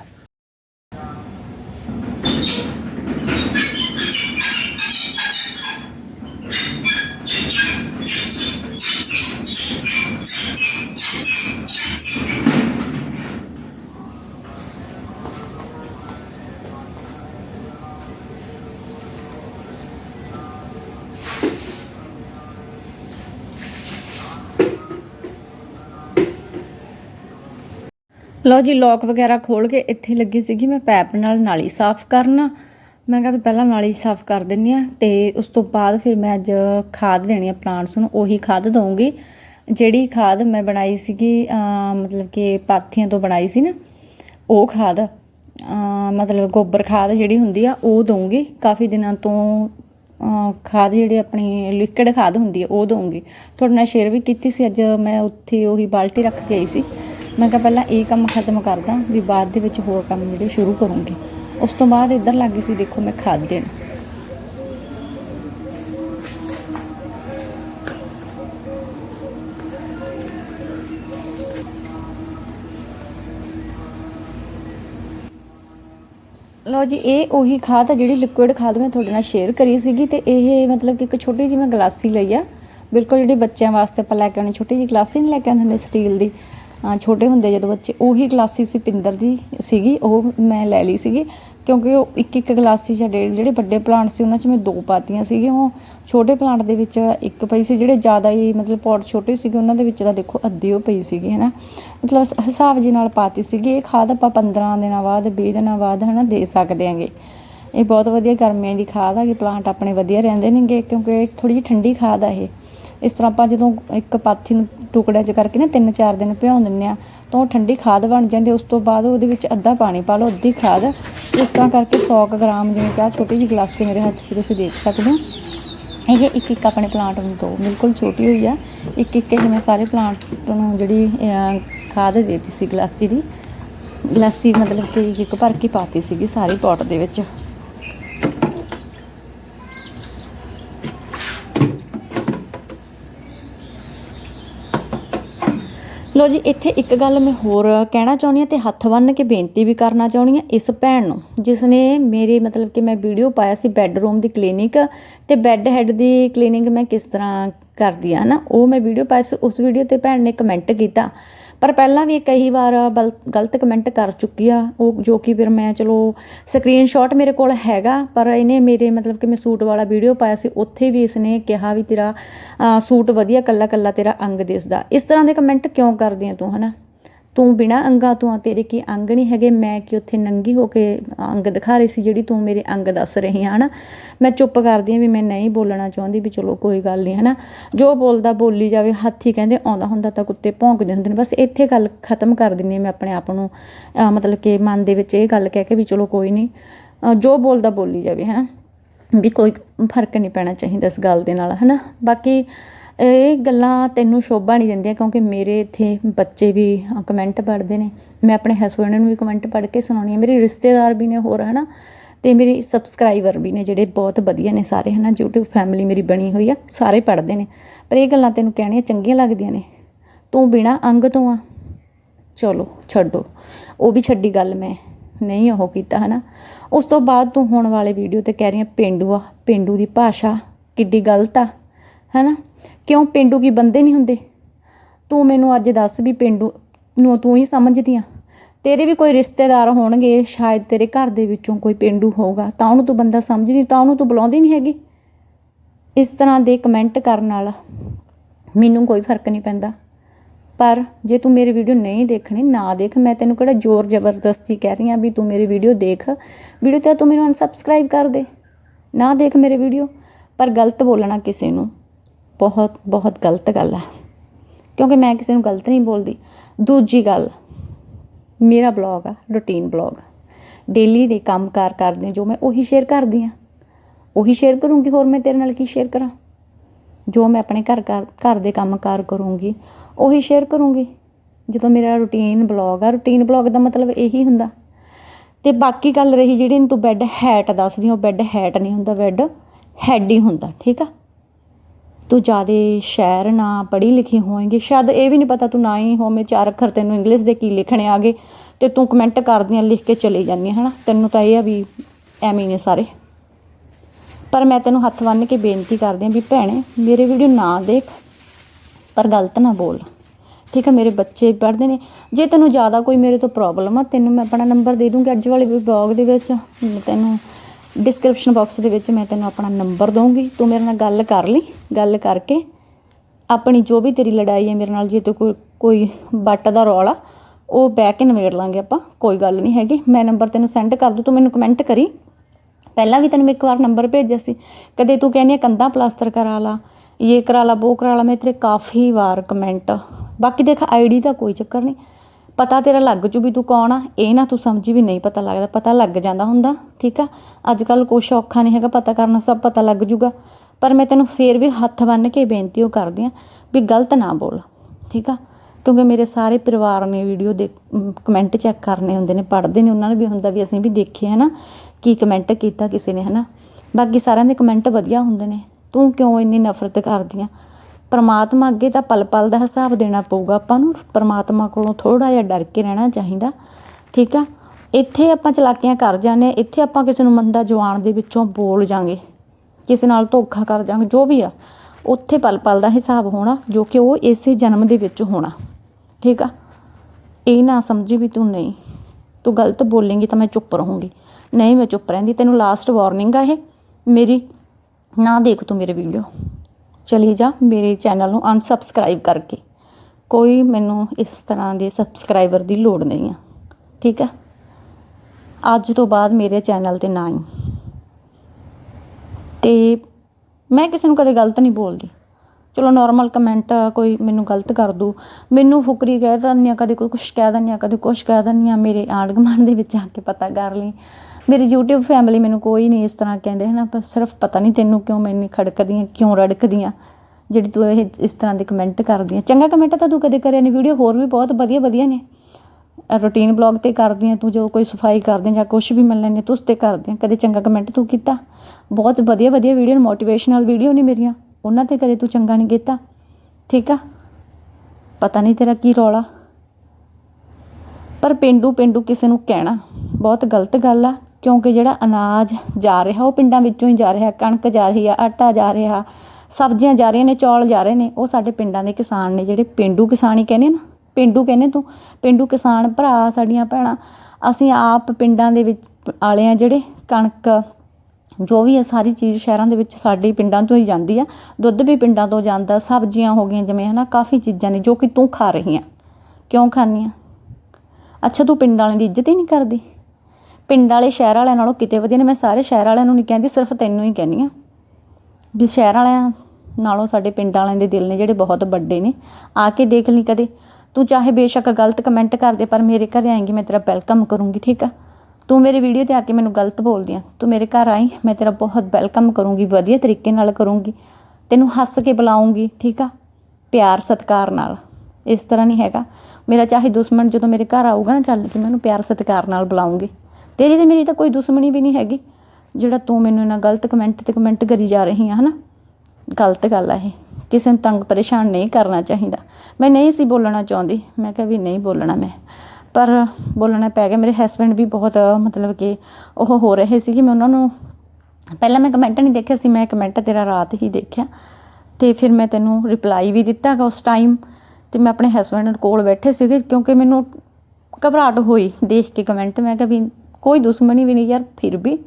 ਲਓ ਜੀ ਲੋਕ ਵਗੈਰਾ ਖੋਲ ਕੇ ਇੱਥੇ ਲੱਗੀ ਸੀਗੀ, ਮੈਂ ਪੈਪ ਨਾਲ ਨਾਲੀ ਸਾਫ਼ ਕਰਨਾ। ਮੈਂ ਕਿਹਾ ਵੀ ਪਹਿਲਾਂ ਨਾਲੀ ਸਾਫ਼ ਕਰ ਦਿੰਨੀ ਆ, ਤੇ ਉਸ ਤੋਂ ਬਾਅਦ ਫਿਰ ਮੈਂ ਅੱਜ ਖਾਦ ਦੇਣੀ ਆ ਪਲਾਂਟਸ ਨੂੰ, ਉਹੀ ਖਾਦ ਦਊਂਗੀ। ਜਿਹੜੀ ਖਾਦ ਮੈਂ ਬਣਾਈ ਸੀਗੀ ਮਤਲਬ ਕਿ ਪਾਥੀਆਂ ਤੋਂ ਬਣਾਈ ਸੀ ਨਾ, ਉਹ ਖਾਦ ਮਤਲਬ ਗੋਬਰ ਖਾਦ ਜਿਹੜੀ ਹੁੰਦੀ ਆ, ਉਹ ਦਊਂਗੀ। ਕਾਫੀ ਦਿਨਾਂ ਤੋਂ ਖਾਦ ਜਿਹੜੀ ਆਪਣੀ ਲਿਕਵਿਡ ਖਾਦ ਹੁੰਦੀ ਹੈ ਉਹ ਦਊਂਗੀ। ਤੁਹਾਡੇ ਨਾਲ ਸ਼ੇਅਰ ਵੀ ਕੀਤੀ ਸੀ, ਅੱਜ ਮੈਂ ਉੱਥੇ ਉਹੀ ਬਾਲਟੀ ਰੱਖ ਕੇ ਆਈ ਸੀ। ਮੈਂ ਕਿਹਾ ਪਹਿਲਾਂ ਇਹ ਕੰਮ ਖਤਮ ਕਰਦਾ ਵੀ ਬਾਅਦ ਦੇ ਵਿੱਚ ਹੋਰ ਕੰਮ ਜਿਹੜੇ ਸ਼ੁਰੂ ਕਰੂੰਗੀ। ਉਸ ਤੋਂ ਬਾਅਦ ਇੱਧਰ ਲੱਗੀ ਸੀ, ਦੇਖੋ ਮੈਂ ਖਾਦ ਦੇਣ। ਲਓ ਜੀ, ਇਹ ਉਹੀ ਖਾਦ ਆ ਜਿਹੜੀ ਲਿਕੁਇਡ ਖਾਦ ਮੈਂ ਤੁਹਾਡੇ ਨਾਲ ਸ਼ੇਅਰ ਕਰੀ ਸੀਗੀ ਤੇ ਇਹ ਮਤਲਬ ਕਿ ਇੱਕ ਛੋਟੀ ਜਿਹੀ ਮੈਂ ਗਲਾਸੀ ਲਈ ਆ। ਬਿਲਕੁਲ ਜਿਹੜੀ ਬੱਚਿਆਂ ਵਾਸਤੇ ਆਪਾਂ ਲੈ ਕੇ ਆਉਣੀ, ਛੋਟੀ ਜਿਹੀ ਗਲਾਸੀ ਨਹੀਂ ਲੈ ਕੇ ਆਉਂਦੇ ਹੁੰਦੇ ਸਟੀਲ ਦੀ। ਛੋਟੇ ਹੁੰਦੇ ਜਦੋਂ ਬੱਚੇ, ਉਹੀ ਗਲਾਸੀ ਸੀ ਪਿੰਦਰ ਦੀ ਸੀਗੀ, ਉਹ ਮੈਂ ਲੈ ਲਈ ਸੀਗੀ, ਕਿਉਂਕਿ ਉਹ ਇੱਕ ਇੱਕ ਗਲਾਸੀ ਜਾਂ ਡੇਢ ਜਿਹੜੇ ਵੱਡੇ ਪਲਾਂਟ ਸੀ, ਉਹਨਾਂ 'ਚ ਮੈਂ ਦੋ ਪਾਤੀਆਂ ਸੀਗੀਆਂ, ਉਹ ਛੋਟੇ ਪਲਾਂਟ ਦੇ ਵਿੱਚ ਇੱਕ ਪਈ ਸੀ, ਜਿਹੜੇ ਜ਼ਿਆਦਾ ਹੀ ਮਤਲਬ ਪੌਟ ਛੋਟੇ ਸੀਗੇ, ਉਹਨਾਂ ਦੇ ਵਿੱਚ ਤਾਂ ਦੇਖੋ ਅੱਧੀ ਉਹ ਪਈ ਸੀਗੀ ਹੈ ਨਾ ਮਤਲਬ ਹਿਸਾਬ ਜੀ ਨਾਲ ਪਾਤੀ ਸੀਗੀ, ਇਹ ਖਾਦ ਆਪਾਂ 15 ਦਿਨਾਂ ਬਾਅਦ 20 ਦਿਨਾਂ ਬਾਅਦ ਹੈ ਨਾ ਦੇ ਸਕਦੇ ਆਂਗੇ ਇਹ ਬਹੁਤ ਵਧੀਆ ਗਰਮੀਆਂ ਦੀ ਖਾਦ ਆ ਕਿ ਪਲਾਂਟ ਆਪਣੇ ਵਧੀਆ ਰਹਿੰਦੇ ਨੇਗੇ, ਕਿਉਂਕਿ ਥੋੜੀ ਜਿਹੀ ਠੰਡੀ ਖਾਦ ਆ ਇਹ। ਇਸ ਤਰ੍ਹਾਂ ਆਪਾਂ ਜਦੋਂ ਇੱਕ ਪਾਥੀ ਨੂੰ ਟੁਕੜਿਆਂ 'ਚ ਕਰਕੇ ਨਾ 3-4 ਦਿਨ ਭਿਉਂ ਦਿੰਨੇ ਆ ਤਾਂ ਉਹ ਠੰਡੀ ਖਾਦ ਬਣ ਜਾਂਦੀ ਉਸ ਤੋਂ ਬਾਅਦ ਉਹਦੇ ਵਿੱਚ ਅੱਧਾ ਪਾਣੀ ਪਾ ਲਓ, ਅੱਧੀ ਖਾਦ। ਇਸ ਤਰ੍ਹਾਂ ਕਰਕੇ 100 ਕੁ ਗ੍ਰਾਮ ਜਿਵੇਂ ਕਿ ਆਹ ਛੋਟੀ ਜਿਹੀ ਗਲਾਸੀ ਮੇਰੇ ਹੱਥ 'ਚ ਤੁਸੀਂ ਦੇਖ ਸਕਦੇ ਹੋ। ਇਹ ਇੱਕ ਇੱਕ ਆਪਣੇ ਪਲਾਂਟ ਨੂੰ ਦੋ, ਬਿਲਕੁਲ ਛੋਟੀ ਹੋਈ ਆ। ਇੱਕ ਇੱਕ ਇਹ ਮੈਂ ਸਾਰੇ ਪਲਾਂਟ ਨੂੰ ਜਿਹੜੀ ਖਾਦ ਦੇ ਦਿੱਤੀ ਸੀ ਗਲਾਸੀ ਦੀ। ਗਲਾਸੀ ਮਤਲਬ ਕਿ ਇੱਕ ਇੱਕ ਭਰ ਕੇ ਪਾਤੀ ਸੀਗੀ ਸਾਰੀ ਪੋਟ ਦੇ ਵਿੱਚ। ਲੋ ਜੀ, ਇੱਥੇ ਇੱਕ ਗੱਲ ਮੈਂ ਹੋਰ ਕਹਿਣਾ ਚਾਹੁੰਦੀ ਹਾਂ ਤੇ ਹੱਥ ਬੰਨ੍ਹ ਕੇ ਬੇਨਤੀ ਵੀ ਕਰਨਾ ਚਾਹੁੰਦੀ ਹਾਂ ਇਸ ਭੈਣ ਨੂੰ, ਜਿਸ ਨੇ ਮੇਰੇ ਮਤਲਬ ਕਿ ਮੈਂ ਵੀਡੀਓ ਪਾਇਆ ਸੀ ਬੈੱਡਰੂਮ ਦੀ ਕਲੀਨਿਕ ਤੇ ਬੈੱਡ ਹੈਡ ਦੀ ਕਲੀਨਿਕ ਮੈਂ ਕਿਸ ਤਰ੍ਹਾਂ ਕਰਦੀ ਆ ਨਾ ਉਹ ਮੈਂ ਵੀਡੀਓ ਪਾਇਆ ਸੀ, ਉਸ ਵੀਡੀਓ ਤੇ ਭੈਣ ਨੇ ਕਮੈਂਟ ਕੀਤਾ ਪਰ ਪਹਿਲਾਂ ਵੀ ਕਈ ਵਾਰ ਬਲ- ਗਲਤ ਕਮੈਂਟ ਕਰ ਚੁੱਕੀ ਆ, ਉਹ ਜੋ ਕਿ ਫਿਰ ਮੈਂ ਚਲੋ ਸਕਰੀਨਸ਼ਾਟ ਮੇਰੇ ਕੋਲ ਹੈਗਾ, ਪਰ ਇਹਨੇ ਮੇਰੇ ਮਤਲਬ ਕਿ ਮੈਂ ਸੂਟ ਵਾਲਾ ਵੀਡੀਓ ਪਾਇਆ ਸੀ, ਉੱਥੇ ਵੀ ਇਸਨੇ ਕਿਹਾ ਵੀ ਤੇਰਾ ਸੂਟ ਵਧੀਆ ਕੱਲਾ ਕੱਲਾ ਤੇਰਾ ਅੰਗ ਦਿਸਦਾ। ਇਸ ਤਰ੍ਹਾਂ ਦੇ ਕਮੈਂਟ ਕਿਉਂ ਕਰਦੀ ਆ ਤੂੰ, ਹਨਾ? ਤੂੰ ਬਿਨਾ ਅੰਗਾਂ ਤੋਂ ਆ, ਤੇਰੇ ਕੀ ਅੰਗ ਨਹੀਂ ਹੈਗੇ? ਮੈਂ ਕਿ ਉੱਥੇ ਨੰਗੀ ਹੋ ਕੇ ਅੰਗ ਦਿਖਾ ਰਹੀ ਸੀ ਜਿਹੜੀ ਤੂੰ ਮੇਰੇ ਅੰਗ ਦੱਸ ਰਹੀ ਹੈ ਹਨਾ? ਮੈਂ ਚੁੱਪ ਕਰਦੀ ਆ ਵੀ ਮੈਂ ਨਹੀਂ ਬੋਲਣਾ ਚਾਹੁੰਦੀ ਵੀ ਚਲੋ ਕੋਈ ਗੱਲ ਨਹੀਂ, ਹਨਾ? ਜੋ ਬੋਲਦਾ ਬੋਲੀ ਜਾਵੇ, ਹਾਥੀ ਕਹਿੰਦੇ, ਆਉਂਦਾ ਹੁੰਦਾ ਤਾਂ ਕੁੱਤੇ ਭੌਂਕਦੇ ਹੁੰਦੇ ਨੇ। ਬਸ ਇੱਥੇ ਗੱਲ ਖਤਮ ਕਰ ਦਿੰਨੀ ਆ ਮੈਂ ਆਪਣੇ ਆਪ ਨੂੰ। ਮਤਲਬ ਕਿ ਮਨ ਦੇ ਵਿੱਚ ਇਹ ਗੱਲ ਕਹਿ ਕੇ ਵੀ ਚਲੋ ਕੋਈ ਨਹੀਂ। ਜੋ ਬੋਲਦਾ ਬੋਲੀ ਜਾਵੇ, ਹਨਾ? ਵੀ ਕੋਈ ਫ਼ਰਕ ਨਹੀਂ ਪੈਣਾ ਚਾਹੀਦਾ ਇਸ ਗੱਲ ਦੇ ਨਾਲ, ਹਨਾ? ਬਾਕੀ ਇਹ ਗੱਲਾਂ ਤੈਨੂੰ ਸ਼ੋਭਾ ਨਹੀਂ ਦਿੰਦੀਆਂ ਕਿਉਂਕਿ ਮੇਰੇ ਇੱਥੇ ਬੱਚੇ ਵੀ ਕਮੈਂਟ ਪੜ੍ਹਦੇ ਨੇ। ਮੈਂ ਆਪਣੇ ਹਸਬੰਡ ਨੂੰ ਵੀ ਕਮੈਂਟ ਪੜ੍ਹ ਕੇ ਸੁਣਾਉਣੀ ਆ ਮੇਰੇ ਰਿਸ਼ਤੇਦਾਰ ਵੀ ਨੇ ਹੋਰ, ਹਨਾ? ਤੇ ਮੇਰੀ ਸਬਸਕ੍ਰਾਈਬਰ ਵੀ ਨੇ ਜਿਹੜੇ ਬਹੁਤ ਵਧੀਆ ਨੇ ਸਾਰੇ, ਹਨਾ? YouTube ਫੈਮਿਲੀ ਮੇਰੀ ਬਣੀ ਹੋਈ ਆ, ਸਾਰੇ ਪੜ੍ਹਦੇ ਨੇ। ਪਰ ਇਹ ਗੱਲਾਂ ਤੈਨੂੰ ਕਹਿਣੀਆਂ ਚੰਗੀਆਂ ਲੱਗਦੀਆਂ ਨੇ। ਤੂੰ ਬਿਨਾ ਅੰਗ ਤੋਂ ਆ। ਚਲੋ, ਛੱਡੋ। ਉਹ ਵੀ ਛੱਡੀ ਗੱਲ ਮੈਂ। ਨਹੀਂ ਉਹ ਕੀਤਾ, ਹਨਾ? ਉਸ ਤੋਂ ਬਾਅਦ ਤੂੰ ਹੋਣ ਵਾਲੇ ਵੀਡੀਓ ਤੇ ਕਹਿ ਰਹੀ ਆ, ਪੇਂਡੂ ਆ, ਪੇਂਡੂ ਦੀ ਭਾਸ਼ਾ ਕਿੱਡੀ ਗਲਤ ਆ, ਹਨਾ? ਕਿਉਂ ਪੇਂਡੂ ਕੀ ਬੰਦੇ ਨਹੀਂ ਹੁੰਦੇ? ਤੂੰ ਮੈਨੂੰ ਅੱਜ ਦੱਸ ਵੀ ਪੇਂਡੂ ਨੂੰ ਤੂੰ ਹੀ ਸਮਝਦੀ ਆ। ਤੇਰੇ ਵੀ ਕੋਈ ਰਿਸ਼ਤੇਦਾਰ ਹੋਣਗੇ, ਸ਼ਾਇਦ ਤੇਰੇ ਘਰ ਦੇ ਵਿੱਚੋਂ ਕੋਈ ਪੇਂਡੂ ਹੋਊਗਾ, ਤਾਂ ਉਹਨੂੰ ਤੂੰ ਬੰਦਾ ਸਮਝ ਨਹੀਂ, ਤਾਂ ਉਹਨੂੰ ਤੂੰ ਬੁਲਾਉਂਦੀ ਨਹੀਂ ਹੈਗੀ। ਇਸ ਤਰ੍ਹਾਂ ਦੇ ਕਮੈਂਟ ਕਰਨ ਨਾਲ ਮੈਨੂੰ ਕੋਈ ਫ਼ਰਕ ਨਹੀਂ ਪੈਂਦਾ। ਪਰ ਜੇ ਤੂੰ ਮੇਰੀ ਵੀਡੀਓ ਨਹੀਂ ਦੇਖਣੀ, ਨਾ ਦੇਖ, ਮੈਂ ਤੈਨੂੰ ਕਿਹੜਾ ਜ਼ੋਰ ਜ਼ਬਰਦਸਤੀ ਕਹਿ ਰਹੀ ਆ ਵੀ ਤੂੰ ਮੇਰੀ ਵੀਡੀਓ ਦੇਖ। ਵੀਡੀਓ ਤਾਂ ਤੂੰ ਮੈਨੂੰ ਅਨਸਬਸਕ੍ਰਾਈਬ ਕਰ ਦੇ। ਨਾ ਦੇਖ ਮੇਰੇ ਵੀਡੀਓ। ਪਰ ਗਲਤ ਬੋਲਣਾ ਕਿਸੇ ਨੂੰ, ਬਹੁਤ ਬਹੁਤ ਗਲਤ ਗੱਲ ਆ। ਕਿਉਂਕਿ ਮੈਂ ਕਿਸੇ ਨੂੰ ਗਲਤ ਨਹੀਂ ਬੋਲਦੀ। ਦੂਜੀ ਗੱਲ, ਮੇਰਾ ਬਲੌਗ ਆ ਰੂਟੀਨ ਬਲੌਗ ਡੇਲੀ ਦੇ ਕੰਮਕਾਰ ਕਰਦੇ ਹਾਂ ਜੋ ਮੈਂ ਉਹੀ ਸ਼ੇਅਰ ਕਰਦੀ ਆ ਉਹੀ ਸ਼ੇਅਰ ਕਰੂੰਗੀ, ਹੋਰ ਮੈਂ ਤੇਰੇ ਨਾਲ ਕੀ ਸ਼ੇਅਰ ਕਰਾਂ? ਜੋ ਮੈਂ ਆਪਣੇ ਘਰ ਘਰ ਘਰ ਦੇ ਕੰਮ ਕਾਰ ਕਰੂੰਗੀ, ਉਹੀ ਸ਼ੇਅਰ ਕਰੂੰਗੀ। ਜਦੋਂ ਮੇਰਾ ਰੂਟੀਨ ਬਲੌਗ ਆ ਰੂਟੀਨ ਬਲੌਗ ਦਾ ਮਤਲਬ ਇਹੀ ਹੁੰਦਾ। ਤੇ ਬਾਕੀ ਗੱਲ ਰਹੀ ਜਿਹੜੀ ਤੂੰ ਬੈੱਡ ਹੈਟ ਦੱਸਦੀ ਉਹ ਬੈੱਡ ਹੈਟ ਨਹੀਂ ਹੁੰਦਾ ਬੈੱਡ ਹੈਡ ਹੀ ਹੁੰਦਾ, ਠੀਕ ਆ? ਤੂੰ ਜਿਆਦੇ ਸ਼ਾਇਰ ਨਾ ਪੜ੍ਹੀ ਲਿਖੀ ਹੋਏਗੀ। ਸ਼ਾਇਦ ਇਹ ਵੀ ਨਹੀਂ ਪਤਾ ਤੂੰ ਨਾ ਹੀ ਹੋਵੇਂ, ਚਾਰ ਅੱਖਰ ਤੈਨੂੰ ਇੰਗਲਿਸ਼ ਦੇ ਕੀ ਲਿਖਣੇ ਆ ਗਏ ਤੇ ਤੂੰ ਕਮੈਂਟ ਕਰਦੀਆਂ ਲਿਖ ਕੇ ਚਲੇ ਜਾਂਦੀ ਹੈ ਹਨਾ? ਤੈਨੂੰ ਤਾਂ ਇਹ ਆ ਵੀ ਐਵੇਂ ਹੀ ਨੇ ਸਾਰੇ। ਪਰ ਮੈਂ ਤੈਨੂੰ ਹੱਥ ਬੰਨ੍ਹ ਕੇ ਬੇਨਤੀ ਕਰਦੀ ਹਾਂ ਵੀ ਭੈਣੇ, ਮੇਰੇ ਵੀਡੀਓ ਨਾ ਦੇਖ, ਪਰ ਗਲਤ ਨਾ ਬੋਲ। ਠੀਕ ਹੈ, ਮੇਰੇ ਬੱਚੇ ਪੜ੍ਹਦੇ ਨੇ। ਜੇ ਤੈਨੂੰ ਜ਼ਿਆਦਾ ਕੋਈ ਮੇਰੇ ਤੋਂ ਪ੍ਰੋਬਲਮ ਆ, ਤੈਨੂੰ ਮੈਂ ਆਪਣਾ ਨੰਬਰ ਦੇ ਦੂੰਗੀ ਅੱਜ ਵਾਲੇ ਬਲੌਗ ਦੇ ਵਿੱਚ। ਮੈਂ ਤੈਨੂੰ ਡਿਸਕ੍ਰਿਪਸ਼ਨ ਬਾਕਸ ਦੇ ਵਿੱਚ ਮੈਂ ਤੈਨੂੰ ਆਪਣਾ ਨੰਬਰ ਦਊਂਗੀ। ਤੂੰ ਮੇਰੇ ਨਾਲ ਗੱਲ ਕਰ ਲਈ, ਗੱਲ ਕਰਕੇ। ਆਪਣੀ ਜੋ ਵੀ ਤੇਰੀ ਲੜਾਈ ਹੈ ਮੇਰੇ ਨਾਲ, ਜੇ ਤੇ ਕੋਈ ਕੋਈ ਬੱਟ ਦਾ ਰੌਲਾ, ਉਹ ਬਹਿ ਕੇ ਨਿਬੇੜ ਲਾਂਗੇ ਆਪਾਂ, ਕੋਈ ਗੱਲ ਨਹੀਂ ਹੈਗੀ। ਮੈਂ ਨੰਬਰ ਤੈਨੂੰ ਸੈਂਡ ਕਰ ਦੂੰ, ਤੂੰ ਮੈਨੂੰ ਕਮੈਂਟ ਕਰੀ। ਪਹਿਲਾਂ ਵੀ ਤੈਨੂੰ ਮੈਂ ਇੱਕ ਵਾਰ ਨੰਬਰ ਭੇਜਿਆ ਸੀ। ਕਦੇ ਤੂੰ ਕਹਿੰਦੀ ਆ, ਕੰਧਾਂ ਪਲਾਸਟਰ ਕਰਾ ਲਾ, ਇਹ ਕਰਾ ਲਾ, ਉਹ ਕਰਾ ਲਾ। ਮੈਂ ਤੇਰੇ ਕਾਫੀ ਵਾਰ ਕਮੈਂਟ ਬਾਕੀ ਦੇਖ ਆਈਡੀ ਦਾ ਕੋਈ ਚੱਕਰ ਨਹੀਂ। ਪਤਾ ਤੇਰਾ ਲੱਗ ਜੂ ਵੀ ਤੂੰ ਕੌਣ ਆ। ਇਹ ਨਾ ਤੂੰ ਸਮਝੀ ਵੀ ਨਹੀਂ ਪਤਾ ਲੱਗਦਾ। ਪਤਾ ਲੱਗ ਜਾਂਦਾ ਹੁੰਦਾ, ਠੀਕ ਆ? ਅੱਜ ਕੱਲ ਕੁਛ ਔਖਾ ਨਹੀਂ ਹੈਗਾ, ਪਤਾ ਕਰਨਾ ਸਭ ਪਤਾ ਲੱਗ ਜੂਗਾ। ਪਰ ਮੈਂ ਤੈਨੂੰ ਫੇਰ ਵੀ ਹੱਥ ਬੰਨ੍ਹ ਕੇ ਬੇਨਤੀ ਉਹ ਕਰਦੀ ਆ ਵੀ ਗਲਤ ਨਾ ਬੋਲ, ਠੀਕ ਆ? ਕਿਉਂਕਿ ਮੇਰੇ ਸਾਰੇ ਪਰਿਵਾਰ ਨੇ ਵੀਡੀਓ ਦੇ ਕਮੈਂਟ ਚੈੱਕ ਕਰਨੇ ਹੁੰਦੇ ਨੇ, ਪੜ੍ਹਦੇ ਨੇ, ਉਹਨਾਂ ਨੂੰ ਵੀ ਹੁੰਦਾ ਵੀ ਅਸੀਂ ਵੀ ਦੇਖੇ ਹਨਾ, ਕੀ ਕਮੈਂਟ ਕੀਤਾ ਕਿਸੇ ਨੇ, ਹਨਾ। ਬਾਕੀ ਸਾਰਿਆਂ ਦੇ ਕਮੈਂਟ ਵਧੀਆ ਹੁੰਦੇ ਨੇ। ਤੂੰ ਕਿਉਂ ਇੰਨੀ ਨਫ਼ਰਤ ਕਰਦੀ ਆ? ਪਰਮਾਤਮਾ ਅੱਗੇ ਤਾਂ ਪਲ ਪਲ ਦਾ ਹਿਸਾਬ ਦੇਣਾ ਪਊਗਾ ਆਪਾਂ ਨੂੰ। ਪਰਮਾਤਮਾ ਕੋਲੋਂ ਥੋੜਾ ਜਿਹਾ ਡਰ ਕੇ ਰਹਿਣਾ ਚਾਹੀਦਾ। ਠੀਕ ਆ? ਇੱਥੇ ਆਪਾਂ ਚਲਾਕੀਆਂ ਕਰ ਜਾਂਦੇ ਹਾਂ ਇੱਥੇ ਆਪਾਂ ਕਿਸੇ ਨੂੰ ਮੰਦਾ ਜਵਾਨ ਦੇ ਵਿੱਚੋਂ ਬੋਲ ਜਾਂਗੇ। ਕਿਸੇ ਨਾਲ ਧੋਖਾ ਕਰ ਜਾਂਗੇ, ਜੋ ਵੀ ਆ। ਉੱਥੇ ਪਲ ਪਲ ਦਾ ਹਿਸਾਬ ਹੋਣਾ ਜੋ ਕਿ ਉਹ ਇਸੇ ਜਨਮ ਦੇ ਵਿੱਚ ਹੋਣਾ। ਠੀਕ ਆ? ਇਹ ਨਾ ਸਮਝੀ ਵੀ ਤੂੰ ਨਹੀਂ। ਤੂੰ ਗਲਤ ਬੋਲੇਂਗੀ ਤਾਂ ਮੈਂ ਚੁੱਪ ਰਹੂੰਗੀ। ਨਹੀਂ, ਮੈਂ ਚੁੱਪ ਰਹਿੰਦੀ। ਤੈਨੂੰ ਲਾਸਟ ਵਾਰਨਿੰਗ ਆ ਇਹ। ਮੇਰੀ, ਨਾ ਦੇਖ ਤੂੰ ਮੇਰੇ ਵੀਡੀਓ ਚਲੀ ਜਾ ਮੇਰੇ ਚੈਨਲ ਨੂੰ ਅਨਸਬਸਕ੍ਰਾਈਬ ਕਰਕੇ। ਕੋਈ ਮੈਨੂੰ ਇਸ ਤਰ੍ਹਾਂ ਦੇ ਸਬਸਕ੍ਰਾਈਬਰ ਦੀ ਲੋੜ ਨਹੀਂ ਆ। ਠੀਕ ਆ? ਅੱਜ ਤੋਂ ਬਾਅਦ ਮੇਰੇ ਚੈਨਲ ਤੇ ਨਾ ਆਈ। ਤੇ ਮੈਂ ਕਿਸੇ ਨੂੰ ਕਦੇ ਗਲਤ ਨਹੀਂ ਬੋਲਦੀ। ਚਲੋ ਨਾਰਮਲ ਕਮੈਂਟ ਕੋਈ ਮੈਨੂੰ ਗਲਤ ਕਰ ਦੂ। ਮੈਨੂੰ ਫੁਕਰੀ ਕਹਿ ਦਿੰਦੀ ਆ, ਕਦੇ ਕੋਈ ਕੁਛ ਕਹਿ ਦਿੰਦੀ ਆ, ਕਦੇ ਕੁਛ ਕਹਿ ਦਿੰਦੀ ਆ, ਮੇਰੇ ਆਂਢ ਗੁਆਂਢ ਦੇ ਵਿੱਚ ਆ ਕੇ ਪਤਾ ਕਰ ਲਈ। ਮੇਰੀ YouTube ਫੈਮਿਲੀ ਮੈਨੂੰ ਕੋਈ ਨਹੀਂ ਇਸ ਤਰ੍ਹਾਂ ਕਹਿੰਦੇ, ਹਨਾ? ਪਰ ਸਿਰਫ ਪਤਾ ਨਹੀਂ ਤੈਨੂੰ ਕਿਉਂ ਮੈਨੂੰ ਖੜਕਦੀਆਂ, ਕਿਉਂ ਰੜਕਦੀਆਂ, ਜਿਹੜੀ ਤੂੰ ਇਹ ਇਸ ਤਰ੍ਹਾਂ ਦੇ ਕਮੈਂਟ ਕਰਦੀ ਆ। ਚੰਗਾ ਕਮੈਂਟ ਤਾਂ ਤੂੰ ਕਦੇ ਕਰਿਆ ਨਹੀਂ ਵੀਡੀਓ ਹੋਰ ਵੀ ਬਹੁਤ ਵਧੀਆ ਵਧੀਆ ਨੇ। ਰੂਟੀਨ ਬਲੌਗ ਤੇ ਕਰਦੀ ਆ, ਤੂੰ ਜੋ ਕੋਈ ਸਫ਼ਾਈ ਕਰਦੇ ਜਾਂ ਕੁਛ ਵੀ ਮੰਨ ਲੈਂਦੇ ਤੂੰ ਉਸ ਤੇ ਕਰਦੇ ਆ। ਕਦੇ ਚੰਗਾ ਕਮੈਂਟ ਤੂੰ ਕੀਤਾ? ਬਹੁਤ ਵਧੀਆ ਵਧੀਆ ਵੀਡੀਓ ਮੋਟੀਵੇਸ਼ਨਲ ਵੀਡੀਓ ਨੇ ਮੇਰੀਆਂ। ਉਹਨਾਂ ਤੇ ਕਦੇ ਤੂੰ ਚੰਗਾ ਨਹੀਂ ਕੀਤਾ? ਠੀਕ ਆ? ਪਤਾ ਨਹੀਂ ਤੇਰਾ ਕੀ ਰੌਲਾ। ਪਰ ਪੇਂਡੂ ਪੇਂਡੂ ਕਿਸੇ ਨੂੰ ਕਹਿਣਾ ਬਹੁਤ ਗਲਤ ਗੱਲ ਆ, ਕਿਉਂਕਿ ਜਿਹੜਾ ਅਨਾਜ ਜਾ ਰਿਹਾ, ਉਹ ਪਿੰਡਾਂ ਵਿੱਚੋਂ ਹੀ ਜਾ ਰਿਹਾ, ਕਣਕ ਜਾ ਰਹੀ ਆ, ਆਟਾ ਜਾ ਰਿਹਾ, ਸਬਜ਼ੀਆਂ ਜਾ ਰਹੀਆਂ ਨੇ, ਚੌਲ ਜਾ ਰਹੇ ਨੇ, ਉਹ ਸਾਡੇ ਪਿੰਡਾਂ ਦੇ ਕਿਸਾਨ ਨੇ, ਜਿਹੜੇ ਪੇਂਡੂ ਕਿਸਾਨ ਹੀ ਕਹਿੰਦੇ ਨਾ। ਪੇਂਡੂ ਕਹਿੰਦੇ ਤੂੰ, ਪੇਂਡੂ ਕਿਸਾਨ ਭਰਾ ਸਾਡੀਆਂ ਭੈਣਾਂ, ਅਸੀਂ ਆਪ ਪਿੰਡਾਂ ਦੇ ਵਿੱਚ ਆਲੇ ਆ ਜਿਹੜੇ ਕਣਕ, ਜੋ ਵੀ ਹੈ ਸਾਰੀ ਚੀਜ਼ ਸ਼ਹਿਰਾਂ ਦੇ ਵਿੱਚ ਸਾਡੇ ਪਿੰਡਾਂ ਤੋਂ ਹੀ ਜਾਂਦੀ ਆ, ਦੁੱਧ ਵੀ ਪਿੰਡਾਂ ਤੋਂ ਜਾਂਦਾ, ਸਬਜ਼ੀਆਂ ਹੋ ਗਈਆਂ ਜਿਵੇਂ ਹਨਾ, ਕਾਫੀ ਚੀਜ਼ਾਂ ਨੇ ਜੋ ਕਿ ਤੂੰ ਖਾ ਰਹੀ ਆ। ਕਿਉਂ ਖਾਂਦੀ ਆ? ਅੱਛਾ, ਤੂੰ ਪਿੰਡ ਵਾਲਿਆਂ ਦੀ ਇੱਜ਼ਤ ਹੀ ਨਹੀਂ ਕਰਦੀ। ਪਿੰਡ ਵਾਲੇ ਸ਼ਹਿਰ ਵਾਲਿਆਂ ਨਾਲੋਂ ਕਿਤੇ ਵਧੀਆ ਨੇ, ਮੈਂ ਸਾਰੇ ਸ਼ਹਿਰ ਵਾਲਿਆਂ ਨੂੰ ਨਹੀਂ ਕਹਿੰਦੀ, ਸਿਰਫ ਤੈਨੂੰ ਹੀ ਕਹਿੰਦੀ ਆ। ਵੀ ਸ਼ਹਿਰ ਵਾਲਿਆਂ ਨਾਲੋਂ ਸਾਡੇ ਪਿੰਡ ਵਾਲਿਆਂ ਦੇ ਦਿਲ ਨੇ ਜਿਹੜੇ ਬਹੁਤ ਵੱਡੇ ਨੇ। ਆ ਕੇ ਦੇਖ ਲਈ ਕਦੇ ਤੂੰ ਚਾਹੇ ਬੇਸ਼ੱਕ ਗਲਤ ਕਮੈਂਟ ਕਰ ਦੇ, ਪਰ ਮੇਰੇ ਘਰ ਆਏਂਗੀ, ਮੈਂ ਤੇਰਾ ਵੈਲਕਮ ਕਰੂੰਗੀ, ਠੀਕ ਆ? ਤੂੰ ਮੇਰੇ ਵੀਡੀਓ ਤੇ ਆ ਕੇ ਮੈਨੂੰ ਗਲਤ ਬੋਲਦੀ ਆ। ਤੂੰ ਮੇਰੇ ਘਰ ਆਈ, ਮੈਂ ਤੇਰਾ ਬਹੁਤ ਵੈਲਕਮ ਕਰੂੰਗੀ, ਵਧੀਆ ਤਰੀਕੇ ਨਾਲ ਕਰੂੰਗੀ, ਤੈਨੂੰ ਹੱਸ ਕੇ ਬੁਲਾਉਂਗੀ, ਠੀਕ ਆ? ਪਿਆਰ ਸਤਿਕਾਰ ਨਾਲ, ਇਸ ਤਰ੍ਹਾਂ ਨਹੀਂ ਹੈਗਾ। ਮੇਰਾ ਚਾਹੇ ਦੁਸ਼ਮਣ ਜਦੋਂ ਮੇਰੇ ਘਰ ਆਊਗਾ ਨਾ, ਚੱਲ ਕੇ ਮੈਂ ਉਹਨੂੰ ਪਿਆਰ ਸਤਿਕਾਰ ਨਾਲ ਬੁਲਾਉਂਗੀ। ਤੇਰੀ ਤੇ ਮੇਰੀ ਤਾਂ ਕੋਈ ਦੁਸ਼ਮਣੀ ਵੀ ਨਹੀਂ ਹੈਗੀ, ਜਿਹੜਾ ਤੂੰ ਮੈਨੂੰ ਇਹਨਾਂ ਗਲਤ ਕਮੈਂਟ ਤੇ ਕਮੈਂਟ ਕਰੀ ਜਾ ਰਹੀ ਆ, ਹਨਾ? ਗਲਤ ਗੱਲ ਆ ਇਹ। ਕਿਸੇ ਨੂੰ ਤੰਗ ਪਰੇਸ਼ਾਨ ਨਹੀਂ ਕਰਨਾ ਚਾਹੀਦਾ। ਮੈਂ ਨਹੀਂ ਸੀ ਬੋਲਣਾ ਚਾਹੁੰਦੀ। ਮੈਂ ਕਿਹਾ ਵੀ ਨਹੀਂ ਬੋਲਣਾ ਮੈਂ। ਪਰ ਬੋਲਣਾ ਪੈ ਗਿਆ। ਮੇਰੇ ਹਸਬੰਡ ਵੀ ਬਹੁਤ, ਮਤਲਬ ਕਿ ਉਹ ਹੋ ਰਹੇ ਸੀ ਕਿ ਮੈਂ ਉਹਨਾਂ ਨੂੰ ਪਹਿਲਾਂ ਮੈਂ ਕਮੈਂਟ ਨਹੀਂ ਦੇਖਿਆ ਸੀ। ਮੈਂ ਕਮੈਂਟ ਤੇਰਾ ਰਾਤ ਹੀ ਦੇਖਿਆ। ਤੇ ਫਿਰ ਮੈਂ ਤੈਨੂੰ ਰਿਪਲਾਈ ਵੀ ਦਿੱਤਾ ਉਸ ਟਾਈਮ ਤੇ ਮੈਂ ਆਪਣੇ ਹਸਬੰਡ ਕੋਲ ਬੈਠੇ ਸੀਗੇ ਕਿਉਂਕਿ ਮੈਨੂੰ ਘਬਰਾਹਟ ਹੋਈ ਦੇਖ ਕੇ ਕਮੈਂਟ ਮੈਂ ਕਿਹਾ ਵੀ ਕੋਈ ਦੁਸ਼ਮਣੀ ਵੀ ਨਹੀਂ ਯਾਰ, ਫਿਰ ਵੀ।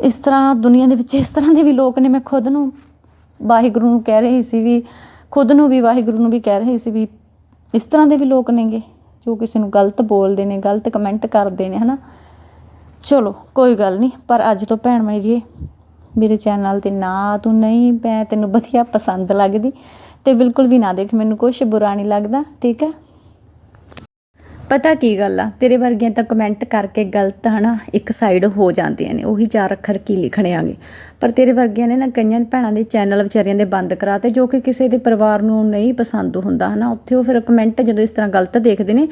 ਇਸ ਤਰ੍ਹਾਂ ਦੁਨੀਆ ਦੇ ਵਿੱਚ ਇਸ ਤਰ੍ਹਾਂ ਦੇ ਵੀ ਲੋਕ ਨੇ। ਮੈਂ ਖੁਦ ਨੂੰ ਵਾਹਿਗੁਰੂ ਨੂੰ ਕਹਿ ਰਹੇ ਸੀ ਵੀ, ਖੁਦ ਨੂੰ ਵੀ ਵਾਹਿਗੁਰੂ ਨੂੰ ਵੀ ਕਹਿ ਰਹੇ ਸੀ ਵੀ, ਇਸ ਤਰ੍ਹਾਂ ਦੇ ਵੀ ਲੋਕ ਨੇਗੇ, ਜੋ ਕਿਸੇ ਨੂੰ ਗਲਤ ਬੋਲਦੇ ਨੇ, ਗਲਤ ਕਮੈਂਟ ਕਰਦੇ ਨੇ, ਹਨਾ? ਚਲੋ, ਕੋਈ ਗੱਲ ਨਹੀਂ, ਪਰ ਅੱਜ ਤੋਂ ਭੈਣ ਮੇਰੀਏ ਮੇਰੇ ਚੈਨਲ ਤੇ ਨਾ ਤੂੰ ਨਹੀਂ, ਮੈਂ ਤੈਨੂੰ ਵਧੀਆ ਪਸੰਦ ਲੱਗਦੀ, ਤੇ ਬਿਲਕੁਲ ਵੀ ਨਾ ਦੇਖ, ਮੈਨੂੰ ਕੁਝ ਬੁਰਾ ਨਹੀਂ ਲੱਗਦਾ, ਠੀਕ ਹੈ? ਪਤਾ ਕੀ ਗੱਲ ਆ? ਤੇਰੇ ਵਰਗੀਆਂ ਤਾਂ ਕਮੈਂਟ ਕਰਕੇ ਗਲਤ ਹਨਾ, ਇੱਕ ਸਾਈਡ ਹੋ ਜਾਂਦੀਆਂ ਨੇ, ਉਹੀ ਚਾਰ ਅੱਖਰ ਕੀ ਲਿਖਣੇ ਆਗੇ? ਪਰ ਤੇਰੇ ਵਰਗੀਆਂ ਨੇ ਨਾ ਕਈਆਂ ਭੈਣਾਂ ਦੇ ਚੈਨਲ ਵਿਚਾਰੀਆਂ ਦੇ ਬੰਦ ਕਰਾਤੇ, ਜੋ ਕਿ ਕਿਸੇ ਦੇ ਪਰਿਵਾਰ ਨੂੰ ਨਹੀਂ ਪਸੰਦ ਹੁੰਦਾ ਹਨਾ। ਉੱਥੇ ਉਹ ਫਿਰ ਕਮੈਂਟ ਜਦੋਂ ਇਸ ਤਰ੍ਹਾਂ ਗਲਤ ਦੇਖਦੇ ਨੇ,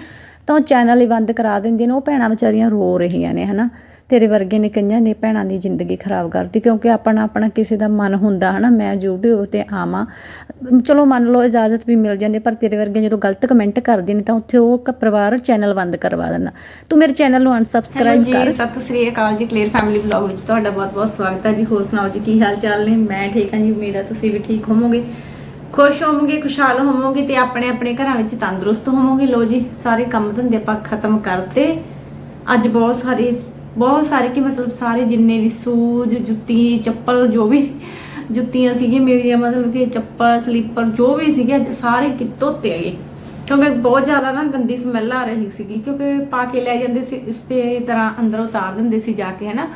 ਤਾਂ ਉਹ ਚੈਨਲ ਹੀ ਬੰਦ ਕਰਾ ਦਿੰਦੇ ਨੇ, ਉਹ ਭੈਣਾਂ ਵਿਚਾਰੀਆਂ ਰੋ ਰਹੀਆਂ ਨੇ ਹਨਾ। ਤੇਰੇ ਵਰਗੇ ਨੇ ਕਈਆਂ ਦੇ ਭੈਣਾਂ ਦੀ ਜ਼ਿੰਦਗੀ ਖਰਾਬ ਕਰਤੀ, ਕਿਉਂਕਿ ਆਪਣਾ ਆਪਣਾ ਕਿਸੇ ਦਾ ਮਨ ਹੁੰਦਾ ਹਨਾ। ਮੈਂ YouTube ਤੇ ਆਵਾਂ ਚਲੋ ਮੰਨ ਲਓ ਇਜਾਜ਼ਤ ਵੀ ਮਿਲ ਜਾਂਦੀ, ਪਰ ਤੇਰੇ ਵਰਗੇ ਜਦੋਂ ਗਲਤ ਕਮੈਂਟ ਕਰਦੇ ਨੇ, ਤਾਂ ਉੱਥੇ ਉਹ ਪਰਿਵਾਰ ਚੈਨਲ ਬੰਦ ਕਰਵਾ ਦਿੰਦਾ। ਤੂੰ ਮੇਰੇ ਚੈਨਲ ਨੂੰ ਅਨਸਬਸਕ੍ਰਾਈਬ ਜੀ ਕਰ। ਸਤਿ ਸ੍ਰੀ ਅਕਾਲ ਜੀ ਕਲੀਅਰ ਫੈਮਿਲੀ ਵਲੌਗ ਵਿੱਚ ਤੁਹਾਡਾ ਬਹੁਤ-ਬਹੁਤ ਸਵਾਗਤ ਹੈ ਜੀ। ਹੋਰ ਸੁਣਾਓ ਜੀ ਕੀ ਹਾਲ ਚਾਲ ਨੇ? ਮੈਂ ਠੀਕ ਹਾਂ ਜੀ ਹੈ ਤੁਸੀਂ ਵੀ ਠੀਕ ਹੋਵੋਗੇ। ਖੁਸ਼ ਹੋਵੋਗੇ ਖੁਸ਼ਹਾਲ ਹੋਵੋਗੇ ਤੇ ਆਪਣੇ ਆਪਣੇ ਘਰਾਂ ਵਿੱਚ ਤੰਦਰੁਸਤ ਹੋਵੋਗੇ। ਲੋ ਜੀ ਸਾਰੇ ਕੰਮ ਧੰਦੇ ਆਪਾਂ ਖਤਮ ਕਰਤੇ। ਅੱਜ ਬਹੁਤ ਸਾਰੀ ਬਹੁਤ ਸਾਰੇ ਕੀ ਮਤਲਬ ਸਾਰੇ ਜਿੰਨੇ ਵੀ ਸੂਜ ਜੁੱਤੀ ਚੱਪਲ ਜੋ ਵੀ ਜੁੱਤੀਆਂ ਸੀਗੀਆਂ ਮੇਰੀਆਂ ਮਤਲਬ ਕਿ ਚੱਪਲ ਸਲੀਪਰ ਜੋ ਵੀ ਸੀਗੇ ਅੱਜ ਸਾਰੇ ਕਿ ਧੋਤੇ ਹੈਗੇ। ਕਿਉਂਕਿ ਬਹੁਤ ਜ਼ਿਆਦਾ ਨਾ ਗੰਦੀ ਸਮੈਲ ਆ ਰਹੀ ਸੀਗੀ ਕਿਉਂਕਿ ਪਾ ਕੇ ਲੈ ਜਾਂਦੇ ਸੀ ਇਸੇ ਤਰ੍ਹਾਂ ਅੰਦਰ ਉਤਾਰ ਦਿੰਦੇ ਸੀ ਜਾ ਕੇ ਹਨਾ?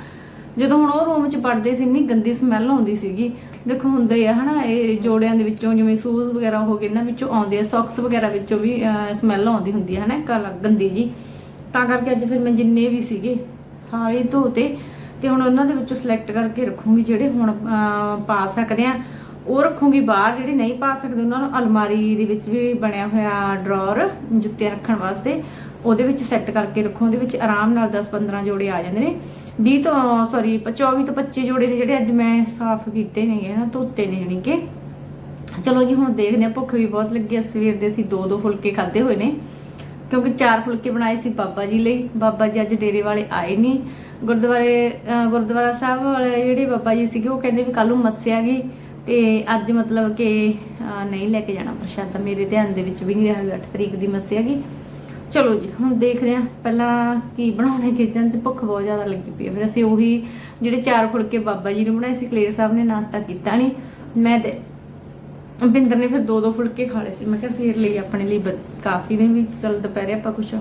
ਜਦੋਂ ਹੁਣ ਉਹ ਰੂਮ 'ਚ ਪੜਦੇ ਸੀ ਇੰਨੀ ਗੰਦੀ ਸਮੈਲ ਆਉਂਦੀ ਸੀਗੀ। ਦੇਖੋ ਹੁੰਦੇ ਆ ਹਨਾ ਇਹ ਜੋੜਿਆਂ ਦੇ ਵਿੱਚੋਂ ਜਿਵੇਂ ਸ਼ੂਜ਼ ਵਗੈਰਾ ਹੋ ਗਏ ਇਹਨਾਂ ਵਿੱਚੋਂ ਆਉਂਦੇ ਆ ਸੌਕਸ ਵਗੈਰਾ ਵਿੱਚੋਂ ਵੀ ਸਮੈਲ ਆਉਂਦੀ ਹੁੰਦੀ ਹੈ ਹਨਾ ਕਾਲਾ ਗੰਦੀ ਜੀ। ਤਾਂ ਕਰਕੇ ਅੱਜ ਫਿਰ ਮੈਂ ਜਿੰਨੇ ਵੀ ਸੀਗੇ ਸਾਰੇ ਧੋਤੇ ਤੇ ਹੁਣ ਉਹਨਾਂ ਦੇ ਵਿੱਚੋਂ ਸਿਲੈਕਟ ਕਰਕੇ ਰੱਖੂੰਗੀ ਜਿਹੜੇ ਹੁਣ ਅਹ, ਪਾ ਸਕਦੇ ਆ। ਉਹ ਰੱਖੂੰਗੀ ਬਾਹਰ, ਜਿਹੜੇ ਨਹੀਂ ਪਾ ਸਕਦੇ ਉਹਨਾਂ ਨੂੰ, ਅਲਮਾਰੀ ਦੇ ਵਿੱਚ ਵੀ ਬਣਿਆ ਹੋਇਆ ਡਰਾਅਰ, ਜੁੱਤੀਆਂ ਰੱਖਣ ਵਾਸਤੇ, ਉਹਦੇ ਵਿੱਚ ਸੈੱਟ ਕਰਕੇ ਰੱਖੋ, ਉਹਦੇ ਵਿੱਚ ਆਰਾਮ ਨਾਲ 10-15 ਜੋੜੇ ਆ ਜਾਂਦੇ ਨੇ। 20 ਤੋਂ ਸੌਰੀ 24 ਤੋਂ 25 ਜੋੜੇ ਨੇ ਜਿਹੜੇ ਅੱਜ ਮੈਂ ਸਾਫ਼ ਕੀਤੇ ਨੇਗੇ ਨਾ ਧੋਤੇ ਨੇ ਜਾਣੀ ਕਿ। ਚਲੋ ਜੀ, ਹੁਣ ਦੇਖਦੇ ਆ ਭੁੱਖ ਵੀ ਬਹੁਤ ਲੱਗੀ ਆ, ਸਵੇਰ ਦੇ ਅਸੀਂ ਦੋ ਦੋ ਫੁਲਕੇ ਖਾਦੇ ਹੋਏ ਨੇ। ਕਿਉਂਕਿ ਚਾਰ ਫੁਲਕੇ ਬਣਾਏ ਸੀ ਬਾਬਾ ਜੀ ਲਈ, ਬਾਬਾ ਜੀ ਅੱਜ ਡੇਰੇ ਵਾਲੇ ਆਏ ਨਹੀਂ। ਗੁਰਦੁਆਰੇ ਗੁਰਦੁਆਰਾ ਸਾਹਿਬ ਵਾਲੇ ਜਿਹੜੇ ਬਾਬਾ ਜੀ ਸੀਗੇ, ਉਹ ਕਹਿੰਦੇ ਵੀ ਕੱਲ ਨੂੰ ਮੱਸਿਆ ਗਈ ਤੇ ਅੱਜ ਮਤਲਬ ਕਿ ਨਹੀਂ ਲੈ ਕੇ ਜਾਣਾ ਪ੍ਰਸ਼ਾਦਾ ਮੇਰੇ ਧਿਆਨ ਦੇ ਵਿੱਚ ਵੀ ਨਹੀਂ ਰਿਹਾ 8 ਤਰੀਕ ਦੀ ਮੱਸਿਆ ਗਈ ਚਲੋ ਜੀ, ਹੁਣ ਦੇਖਦੇ ਹਾਂ, ਪਹਿਲਾਂ ਕੀ ਬਣਾਉਣੇ ਕਿਚਨ 'ਚ, ਭੁੱਖ ਬਹੁਤ ਜ਼ਿਆਦਾ ਲੱਗੀ ਪਈ ਹੈ ਫਿਰ ਅਸੀਂ ਉਹੀ ਜਿਹੜੇ ਚਾਰ ਫੁਲਕੇ ਬਾਬਾ ਜੀ ਨੇ ਬਣਾਏ ਸੀ, ਕਲੇਰ ਸਾਹਿਬ ਨੇ ਨਾਸ਼ਤਾ ਕੀਤਾ ਨਹੀਂ ਮੈਂ ਤੇ ਬਿੰਦਰ ਨੇ ਫਿਰ ਦੋ ਦੋ ਫੁਲਕੇ ਖਾ ਲਏ ਸੀ। ਮੈਂ ਕਿਹਾ ਸਵੇਰ ਲਈ ਆਪਣੇ ਲਈ ਬ- ਕਾਫੀ ਨੇ ਵੀ, ਚਲ ਦੁਪਹਿਰੇ ਆਪਾਂ ਕੁਝ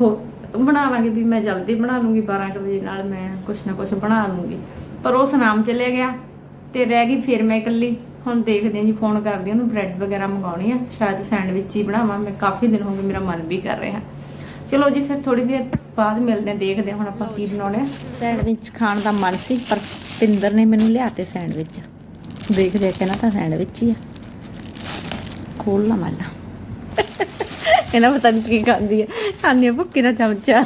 ਹੋ ਬਣਾਵਾਂਗੇ ਵੀ ਮੈਂ ਜਲਦੀ ਬਣਾ ਲੂੰਗੀ 12 ਕੁ ਵਜੇ ਨਾਲ ਮੈਂ ਕੁਝ ਨਾ ਕੁਝ ਬਣਾ ਲੂੰਗੀ। ਪਰ ਉਹ ਸੁਨਾਮ ਚਲਿਆ ਗਿਆ। ਤੇ ਰਹਿ ਗਈ ਫਿਰ ਮੈਂ ਇਕੱਲੀ। ਹੁਣ ਦੇਖਦੇ ਹਾਂ ਜੀ ਫੋਨ ਕਰਦੀ ਉਹਨੂੰ ਬ੍ਰੈਡ ਵਗੈਰਾ ਮੰਗਾਉਣੀ ਆ। ਸ਼ਾਇਦ ਸੈਂਡਵਿਚ ਹੀ ਬਣਾਵਾਂ ਮੈਂ ਕਾਫੀ ਦਿਨ ਹੋ ਗਏ ਮੇਰਾ ਮਨ ਵੀ ਕਰ ਰਿਹਾ। ਚਲੋ ਜੀ ਫਿਰ ਥੋੜੀ ਦੇਰ ਬਾਅਦ ਮਿਲਦੇ ਹਾਂ ਦੇਖਦੇ ਹਾਂ ਹੁਣ ਆਪਾਂ ਕੀ ਬਣਾਉਣਾ ਹੈ ਸੈਂਡਵਿਚ ਖਾਣ ਦਾ ਮਨ ਸੀ ਪਰ ਪਿੰਦਰ ਨੇ ਮੈਨੂੰ ਲਿਆਤੇ ਸੈਂਡਵਿਚ। ਦੇਖ ਦੇਖ ਕੇ ਨਾ ਤਾਂ ਸੈਂਡਵਿਚ ਹੀ ਆ। ਖੋਲ ਲਾ ਮਾਲਾ। ਇਹਨਾਂ ਪਤਾ ਨਹੀਂ ਕੀ ਖਾਂਦੀ ਹੈ ਖਾਂਦੀ ਆ ਭੁੱਕੀ ਦਾ ਚਮਚਾ।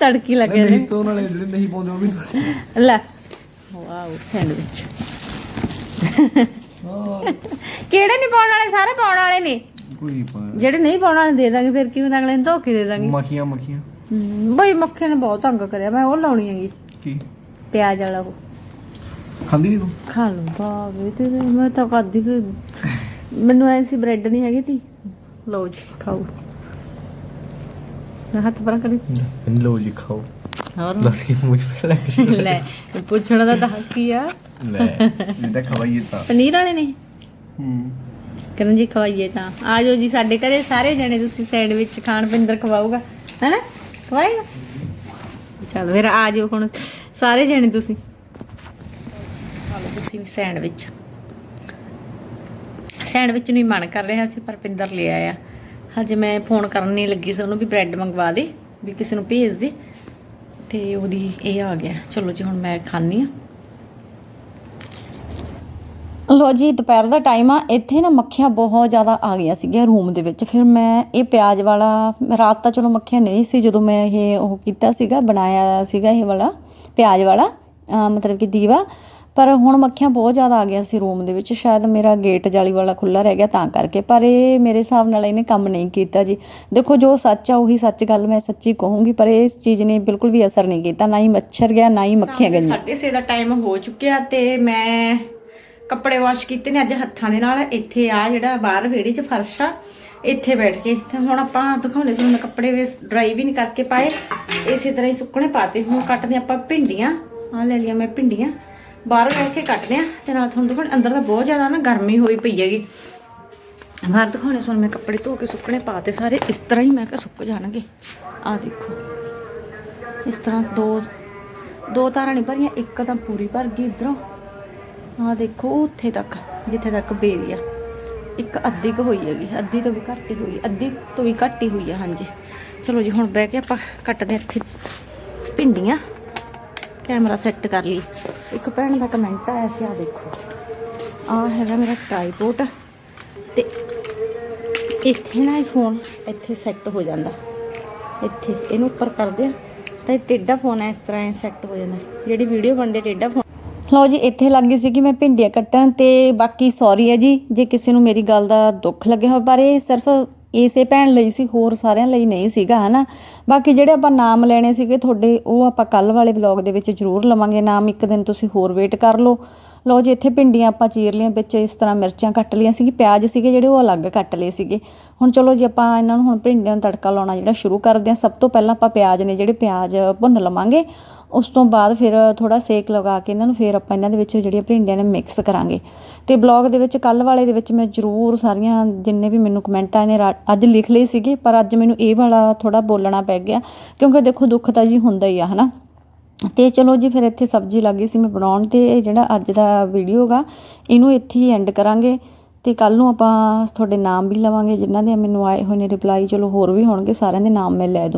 ਤੜਕੀ ਲੱਗੇ ਨੇ। ਨਹੀਂ ਤੋਂ ਨਾਲੇ ਜਿਹੜੇ ਨਹੀਂ ਪਾਉਂਦੇ ਉਹ ਵੀ ਲੈ ਵਾਓ ਸੈਂਡਵਿਚ। ਕਿਹੜੇ ਨਹੀਂ ਪਾਉਣ ਵਾਲੇ? ਸਾਰੇ ਪਾਉਣ ਵਾਲੇ ਨੇ। ਕੋਈ ਪਾ ਜਿਹੜੇ ਨਹੀਂ ਪਾਉਣ ਵਾਲੇ ਦੇ ਦਾਂਗੇ ਫਿਰ ਕਿਵੇਂ ਅਗਲੇ ਨੂੰ ਧੋਕੇ ਦੇ ਦਾਂਗੇ? ਮੱਖੀਆਂ ਮੱਖੀਆਂ। ਬਈ ਮੱਖੇ ਨੇ ਬਹੁਤ ਤੰਗ ਕਰਿਆ ਮੈਂ ਉਹ ਲਾਉਣੀ ਹੈਗੀ। ਕੀ? ਪਿਆਜ਼ ਵਾਲਾ ਉਹ। ਖਾਂਦੀ ਨਹੀਂ ਤੂੰ? ਖਾ ਲਓ ਬਾਵੇ ਤੇਰੇ ਮੈਂ ਤਾਂ ਕਿ ਮੈਨੂੰ ਐ ਸੀ ਬ੍ਰੈਡ ਨਹੀਂ ਹੈਗੀ ਤੀ। ਲਓ ਜੀ ਖਾਓ। ਨਾ ਹੱਥ ਪਰਾਂ ਕਰੀ। ਲੋ ਜੀ ਖਾਓ। ਹੋਰ ਦੱਸ ਕੀ ਮੂੰਹ ਚ ਲੱਗ ਲੈ। ਪੁੱਛਣਾ ਦਾ ਤਾਂ ਹੱਕ ਹੀ ਆ। ਲੈ ਜਿੱਦਾਂ ਖਵਾਈਏ ਤਾਂ। ਪਨੀਰ ਵਾਲੇ ਨੇ? ਹੂੰ। ਕਰਨ ਜੀ ਖਵਾਈਏ ਤਾਂ। ਆ ਜਾਓ ਜੀ ਸਾਡੇ ਘਰੇ ਸਾਰੇ ਜਣੇ ਤੁਸੀਂ ਸੈਂਡਵਿਚ ਖਾਣ ਪਿੰਦਰ ਖਵਾਊਗਾ। ਹੈਨਾ? ਖਵਾਏਗਾ? ਚਲ ਫਿਰ ਆ ਜਾਓ ਹੁਣ ਸਾਰੇ ਜਣੇ ਤੁਸੀਂ। ਖਾ ਲਓ ਤੁਸੀਂ ਵੀ ਸੈਂਡਵਿਚ। ਸੈਂਡਵਿਚ ਨੂੰ ਹੀ ਮਨ ਕਰ ਰਿਹਾ ਸੀ ਪਰ ਪਿੰਦਰ ਲੈ ਆਇਆ। ਹਜੇ ਮੈਂ ਫੋਨ ਕਰਨ ਨਹੀਂ ਲੱਗੀ ਸੀ ਉਹਨੂੰ ਵੀ ਬ੍ਰੈਡ ਮੰਗਵਾ ਦੇ ਵੀ ਕਿਸੇ ਨੂੰ ਭੇਜ ਦੇ। ਤੇ ਉਹਦੀ ਇਹ ਆ ਗਿਆ। ਚਲੋ ਜੀ, ਹੁਣ ਮੈਂ ਖਾਣੀ ਆ ਲੋ ਜੀ, ਦੁਪਹਿਰ ਦਾ ਟਾਈਮ ਆ। ਇੱਥੇ ਨਾ ਮੱਖੀਆਂ ਬਹੁਤ ਜ਼ਿਆਦਾ ਆ ਗਈਆਂ ਸੀਗੀਆਂ ਰੂਮ ਦੇ ਵਿੱਚ। ਫਿਰ ਮੈਂ ਇਹ ਪਿਆਜ਼ ਵਾਲਾ, ਰਾਤ ਤਾਂ ਚਲੋ ਮੱਖੀਆਂ ਨਹੀਂ ਸੀ, ਜਦੋਂ ਮੈਂ ਇਹ ਉਹ ਕੀਤਾ ਸੀਗਾ, ਬਣਾਇਆ ਸੀਗਾ ਇਹ ਵਾਲਾ, ਪਿਆਜ਼ ਵਾਲਾ ਮਤਲਬ ਕਿ ਦੀਵਾ। ਪਰ ਹੁਣ ਮੱਖੀਆਂ ਬਹੁਤ ਜ਼ਿਆਦਾ ਆ ਗਿਆ ਸੀ ਰੂਮ ਦੇ ਵਿੱਚ। ਸ਼ਾਇਦ ਮੇਰਾ ਗੇਟ ਜਾਲੀ ਵਾਲਾ ਖੁੱਲਾ ਰਹਿ ਗਿਆ ਤਾਂ ਕਰਕੇ, ਪਰ ਇਹ ਮੇਰੇ ਹਿਸਾਬ ਨਾਲ ਇਹਨੇ ਕੰਮ ਨਹੀਂ ਕੀਤਾ ਜੀ। ਦੇਖੋ, ਜੋ ਸੱਚ ਆ ਉਹੀ ਸੱਚ ਗੱਲ ਮੈਂ ਸੱਚੀ ਕਹੂੰਗੀ, ਪਰ ਇਸ ਚੀਜ਼ ਨੇ ਬਿਲਕੁਲ ਵੀ ਅਸਰ ਨਹੀਂ ਕੀਤਾ। ਨਾ ਹੀ ਮੱਛਰ ਗਿਆ, ਨਾ ਹੀ ਮੱਖੀਆਂ ਗਈਆਂ। ਸਾਢੇ ਛੇ ਦਾ ਟਾਈਮ ਹੋ ਚੁੱਕਿਆ ਤੇ ਮੈਂ ਕੱਪੜੇ ਵਾਸ਼ ਕੀਤੇ ਨੇ ਅੱਜ ਹੱਥਾਂ ਦੇ ਨਾਲ। ਇੱਥੇ ਆ ਜਿਹੜਾ ਬਾਹਰ ਵਿਹੜੇ 'ਚ ਫਰਸ਼ ਆ, ਇੱਥੇ ਬੈਠ ਕੇ। ਤੇ ਹੁਣ ਆਪਾਂ ਦਿਖਾਉਂਦੇ ਸੀ ਹੁਣ ਕੱਪੜੇ ਵੀ ਡਰਾਈ ਵੀ ਨਹੀਂ ਕਰਕੇ ਪਾਏ। ਇਸੇ ਤਰ੍ਹਾਂ ਹੀ ਸੁੱਕਣੇ ਪਾਤੇ। ਹੁਣ ਕੱਟਦੇ ਆਪਾਂ ਭਿੰਡੀਆਂ। ਆ ਲੈ ਲਈਆਂ ਮੈਂ ਭਿੰਡੀਆਂ। ਬਾਹਰ ਬੈਠ ਕੇ ਕੱਟਦੇ ਆ ਤੇ ਨਾਲ ਤੁਹਾਨੂੰ ਦਿਖਾਉਣ ਅੰਦਰ ਤਾਂ ਬਹੁਤ ਜ਼ਿਆਦਾ ਨਾ ਗਰਮੀ ਹੋਈ ਪਈ ਹੈਗੀ। ਬਾਹਰ ਦਿਖਾਉਣੇ ਸੁਣ ਮੈਂ ਕੱਪੜੇ ਧੋ ਕੇ ਸੁੱਕਣੇ ਪਾਤੇ ਸਾਰੇ, ਇਸ ਤਰ੍ਹਾਂ ਹੀ ਮੈਂ ਕਿਹਾ ਸੁੱਕ ਜਾਣਗੇ। ਆ ਦੇਖੋ, ਇਸ ਤਰ੍ਹਾਂ ਦੋ ਦੋ ਤਾਰਾਂ ਨਹੀਂ ਭਰੀਆਂ, ਇੱਕ ਤਾਂ ਪੂਰੀ ਭਰ ਗਈ ਇਧਰੋਂ। ਆ ਦੇਖੋ ਉੱਥੇ ਤੱਕ, ਜਿੱਥੇ ਤੱਕ ਬੇਰੀ ਆ। ਇੱਕ ਅੱਧੀ ਕੁ ਹੋਈ ਹੈਗੀ, ਅੱਧੀ ਤੋਂ ਵੀ ਘੱਟ ਹੀ ਹੋਈ, ਅੱਧੀ ਤੋਂ ਵੀ ਘੱਟ ਹੀ ਹੋਈ ਆ, ਹਾਂਜੀ। ਚਲੋ ਜੀ, ਹੁਣ ਬਹਿ ਕੇ ਆਪਾਂ ਕੱਟਦੇ ਹਾਂ ਇੱਥੇ ਭਿੰਡੀਆਂ। ਕੈਮਰਾ ਸੈੱਟ ਕਰ ਲਈ। ਇੱਕ ਭੈਣ ਦਾ ਕਮੈਂਟ ਆਇਆ ਸੀ ਆ ਦੇਖੋ। ਆ ਹੈਗਾ ਮੇਰਾ ਟ੍ਰਾਈਪੋਡ ਤੇ ਇੱਥੇ ਨਾ ਇਹ ਫੋਨ ਇੱਥੇ ਸੈੱਟ ਹੋ ਜਾਂਦਾ। ਇੱਥੇ, ਇਹਨੂੰ ਉੱਪਰ ਕਰਦੇ ਆ, ਤਾਂ ਇਹ ਟੇਢਾ ਫੋਨ ਹੈ ਇਸ ਤਰ੍ਹਾਂ ਸੈੱਟ ਹੋ ਜਾਂਦਾ। ਜਿਹੜੀ ਵੀਡੀਓ ਬਣਦੇ ਟੇਢਾ ਫੋਨ ਲਓ ਜੀ, ਇੱਥੇ ਲੱਗ ਗਈ ਸੀ ਕਿ ਮੈਂ ਭਿੰਡੀਆਂ ਕੱਟਣ ਤੇ ਬਾਕੀ ਸੌਰੀ ਹੈ ਜੀ, ਜੇ ਕਿਸੇ ਨੂੰ ਮੇਰੀ ਗੱਲ ਦਾ ਦੁੱਖ ਲੱਗਿਆ ਹੋਵੇ, ਪਰ ਇਹ ਸਿਰਫ ਇਸੇ ਭੈਣ ਲਈ ਸੀ, ਹੋਰ ਸਾਰਿਆਂ ਲਈ ਨਹੀਂ ਸੀਗਾ, ਹਨਾ? ਬਾਕੀ ਜਿਹੜੇ ਆਪਾਂ ਨਾਮ ਲੈਣੇ ਸੀਗੇ ਤੁਹਾਡੇ, ਉਹ ਆਪਾਂ ਕੱਲ ਵਾਲੇ ਵਲੌਗ ਦੇ ਵਿੱਚ ਜ਼ਰੂਰ ਲਵਾਂਗੇ। ਨਾਮ ਇੱਕ ਦਿਨ ਤੁਸੀਂ ਹੋਰ ਵੇਟ ਕਰ ਲਓ। ਲਓ ਜੀ, ਇੱਥੇ ਭਿੰਡੀਆਂ ਆਪਾਂ ਚੀਰ ਲਈਆਂ, ਵਿੱਚ ਇਸ ਤਰ੍ਹਾਂ ਮਿਰਚਾਂ ਕੱਟ ਲਈਆਂ ਸੀਗੀ, ਪਿਆਜ਼ ਸੀਗੇ ਜਿਹੜੇ, ਉਹ ਅਲੱਗ ਕੱਟ ਲਏ ਸੀਗੇ। ਹੁਣ ਚਲੋ ਜੀ, ਆਪਾਂ ਇਹਨਾਂ ਨੂੰ ਹੁਣ ਭਿੰਡੀਆਂ ਨੂੰ ਤੜਕਾ ਲਾਉਣਾ ਜਿਹੜਾ ਸ਼ੁਰੂ ਕਰਦੇ ਹਾਂ। ਸਭ ਤੋਂ ਪਹਿਲਾਂ ਆਪਾਂ ਪਿਆਜ਼ ਨੇ ਜਿਹੜੇ ਪਿਆਜ਼ ਭੁੰਨ ਲਵਾਂਗੇ, ਉਸ ਤੋਂ ਬਾਅਦ ਫਿਰ ਥੋੜਾ ਸੇਕ ਲਗਾ ਕੇ ਇਹਨਾਂ ਨੂੰ ਫਿਰ ਆਪਾਂ ਇਹਨਾਂ ਦੇ ਵਿੱਚ ਜਿਹੜੀਆਂ ਭਿੰਡੀਆਂ ਨੇ ਮਿਕਸ ਕਰਾਂਗੇ। ਤੇ ਬਲੌਗ ਦੇ ਵਿੱਚ ਕੱਲ ਵਾਲੇ ਦੇ ਵਿੱਚ ਮੈਂ ਜ਼ਰੂਰ ਸਾਰੀਆਂ ਜਿੰਨੇ ਵੀ ਮੈਨੂੰ ਕਮੈਂਟ ਆਏ ਨੇ ਰਾ- ਅੱਜ ਲਿਖ ਲਏ ਸੀਗੇ, ਪਰ ਅੱਜ ਮੈਨੂੰ ਇਹ ਵਾਲਾ ਥੋੜਾ ਬੋਲਣਾ ਪੈ ਗਿਆ, ਕਿਉਂਕਿ ਦੇਖੋ ਦੁੱਖ ਤਾਂ ਜੀ ਹੁੰਦਾ ਹੀ ਆ, ਹਨਾ? ਤੇ ਚਲੋ ਜੀ, ਫਿਰ ਇੱਥੇ ਸਬਜ਼ੀ ਲੱਗੀ ਸੀ ਮੈਂ ਬਣਾਉਣ ਤੇ, ਇਹ ਜਿਹੜਾ ਅੱਜ ਦਾ ਵੀਡੀਓ ਗਾ, ਇਹਨੂੰ ਇੱਥੇ ਹੀ ਐਂਡ ਕਰਾਂਗੇ ਤੇ ਕੱਲ ਨੂੰ ਆਪਾਂ ਤੁਹਾਡੇ ਨਾਮ ਵੀ ਲਵਾਂਗੇ, ਜਿਨ੍ਹਾਂ ਦੇ ਮੈਨੂੰ ਆਏ ਹੋਏ ਨੇ ਰਿਪਲਾਈ ਚਲੋ ਹੋਰ ਵੀ ਹੋਣਗੇ, ਸਾਰਿਆਂ ਦੇ ਨਾਮ ਮੈਂ ਲੈ ਦੂੰ